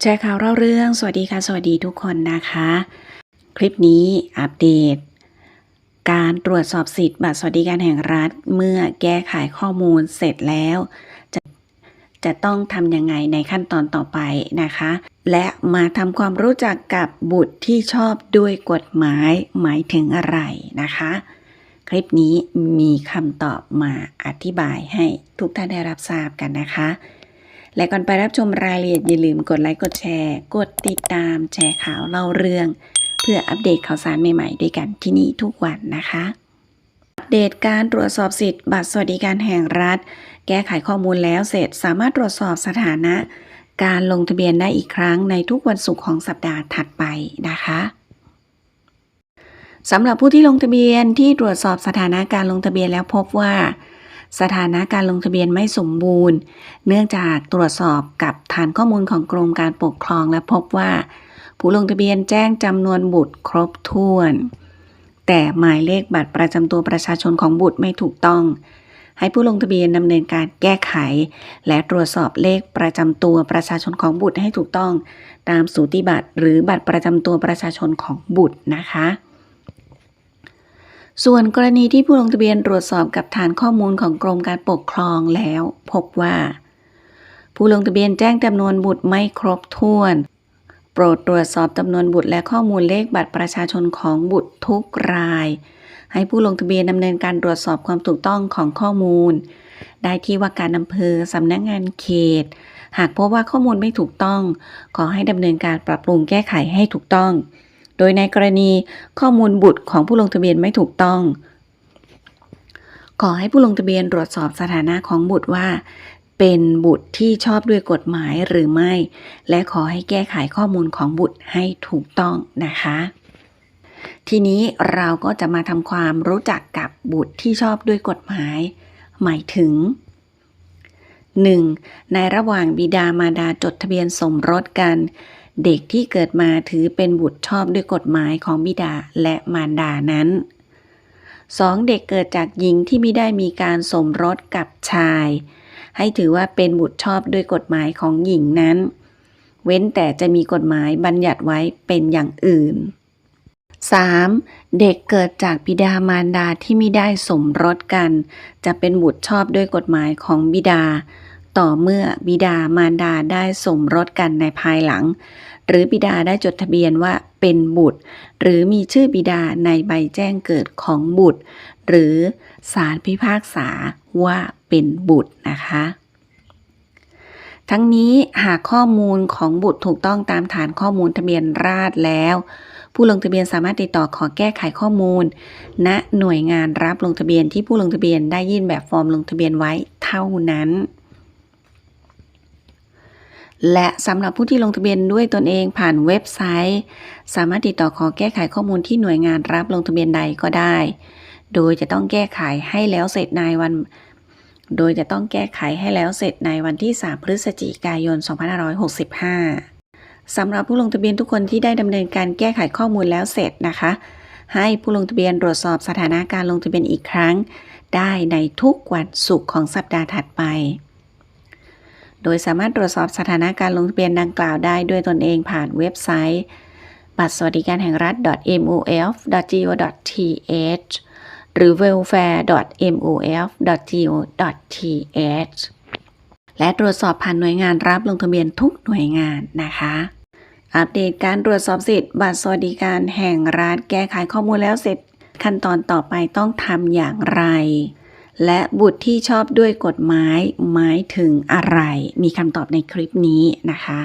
แชร์ข่าวเล่าเรื่อง สวัสดีค่ะ สวัสดีทุกคนนะคะ คลิปนี้อัปเดต การตรวจสอบสิทธิ์บัตรสวัสดิการแห่งรัฐ เมื่อแก้ไขข้อมูลเสร็จแล้ว จะจะต้องทำยังไงในขั้นตอนต่อไปนะคะ และมาทำความรู้จักกับบุตรที่ชอบด้วยกฎหมายหมายถึงอะไรนะคะ คลิปนี้มีคำตอบมาอธิบายให้ทุกท่านได้รับทราบกันนะคะ และก่อนไปรับชมรายละเอียดอย่าลืมกดไลค์กดแชร์ กดติดตามแชร์ข่าวเล่าเรื่อง เพื่ออัปเดตข่าวสารใหม่ๆ ด้วยกันที่นี่ทุกวันนะคะ อัปเดตการตรวจสอบสิทธิ์บัตรสวัสดิการแห่งรัฐ แก้ไขข้อมูลแล้วเสร็จสามารถตรวจสอบสถานะ การลงทะเบียนได้อีกครั้งในทุกวันศุกร์ของสัปดาห์ถัดไปนะคะสำหรับผู้ที่ลงทะเบียนที่ตรวจสอบสถานะการลงทะเบียนแล้วพบว่า สถานะการลงทะเบียนไม่สมบูรณ์ เนื่องจากตรวจสอบกับฐานข้อมูลของกรมการปกครองและพบว่า ผู้ลงทะเบียนแจ้งจำนวนบุตรครบถ้วน แต่หมายเลขบัตรประจำตัวประชาชนของบุตรไม่ถูกต้อง ให้ผู้ลงทะเบียนดำเนินการแก้ไข และตรวจสอบเลขประจำตัวประชาชนของบุตรให้ถูกต้อง ตามสูติบัตรหรือบัตรประจำตัวประชาชนของบุตรนะคะ ส่วนกรณีที่ผู้ลงทะเบียนตรวจสอบกับฐานข้อมูลของกรมการปกครองแล้ว พบว่า ผู้ลงทะเบียนแจ้งจำนวนบุตรไม่ครบถ้วน โปรดตรวจสอบจำนวนบุตรและข้อมูลเลขบัตรประชาชนของบุตรทุกราย ให้ผู้ลงทะเบียนดำเนินการตรวจสอบความถูกต้องของข้อมูล ได้ที่ว่าการอำเภอสำนักงานเขต หากพบว่าข้อมูลไม่ถูกต้อง ขอให้ดำเนินการปรับปรุงแก้ไขให้ถูกต้อง โดยในกรณีข้อมูลบุตรของผู้ลงทะเบียนไม่ถูกต้อง ขอให้ผู้ลงทะเบียนตรวจสอบสถานะของบุตรว่า เป็นบุตรที่ชอบด้วยกฎหมายหรือไม่ และขอให้แก้ไขข้อมูลของบุตรให้ถูกต้องนะคะทีนี้เราก็จะมาทำความรู้จักกับบุตรที่ชอบด้วยกฎหมาย หมายถึง 1. ในระหว่างบิดามารดาจดทะเบียนสมรสกัน เด็กที่เกิดมาถือเป็นบุตรชอบด้วยกฎหมายของบิดาและมารดานั้น 2. เด็กเกิดจากหญิงที่ไม่ได้มีการสมรสกับชาย ให้ถือว่าเป็นบุตรชอบด้วยกฎหมายของหญิงนั้น เว้นแต่จะมีกฎหมายบัญญัติไว้เป็นอย่างอื่น 3. เด็กเกิดจากบิดามารดาที่ไม่ได้สมรสกัน จะเป็นบุตรชอบด้วยกฎหมายของบิดา ต่อเมื่อบิดามารดาได้สมรสกันในภายหลัง หรือบิดาได้จดทะเบียนว่าเป็นบุตร หรือมีชื่อบิดาในใบแจ้งเกิดของบุตร หรือศาลพิพากษาว่าเป็นบุตรนะคะ ทั้งนี้หากข้อมูลของบุตรถูกต้องตามฐานข้อมูลทะเบียนราษฎรแล้ว ผู้ลงทะเบียนสามารถติดต่อขอแก้ไขข้อมูล ณหน่วยงานรับลงทะเบียนที่ผู้ลงทะเบียนได้ยื่นแบบฟอร์มลงทะเบียนไว้เท่านั้น และสำหรับผู้ที่ลงทะเบียนด้วยตนเองผ่านเว็บไซต์ สามารถติดต่อขอแก้ไขข้อมูลที่หน่วยงานรับลงทะเบียนใดก็ได้ โดยจะต้องแก้ไขให้แล้วเสร็จในวัน โดยจะต้องแก้ไขให้แล้วเสร็จในวันที่ 3 พฤศจิกายน 2565 สำหรับผู้ลงทะเบียนทุกคนที่ได้ดำเนินการแก้ไขข้อมูลแล้วเสร็จนะคะ ให้ผู้ลงทะเบียนตรวจสอบสถานะการลงทะเบียนอีกครั้ง ได้ในทุกวันศุกร์ของสัปดาห์ถัดไป โดยสามารถตรวจสอบสถานะการลงทะเบียนดังกล่าวได้ด้วยตนเองผ่านเว็บไซต์ บัตรสวัสดิการแห่งรัฐ .mof.go.th หรือ welfare.mof.go.th และตรวจสอบผ่านหน่วยงานรับลงทะเบียนทุกหน่วยงานนะคะ อัปเดตการตรวจสอบสิทธิ์บัตรสวัสดิการแห่งรัฐแก้ไขข้อมูลแล้วเสร็จขั้นตอนต่อไปต้องทำอย่างไร และบุตรที่ชอบด้วยกฎหมายหมายถึงอะไร มีคำตอบในคลิปนี้นะคะ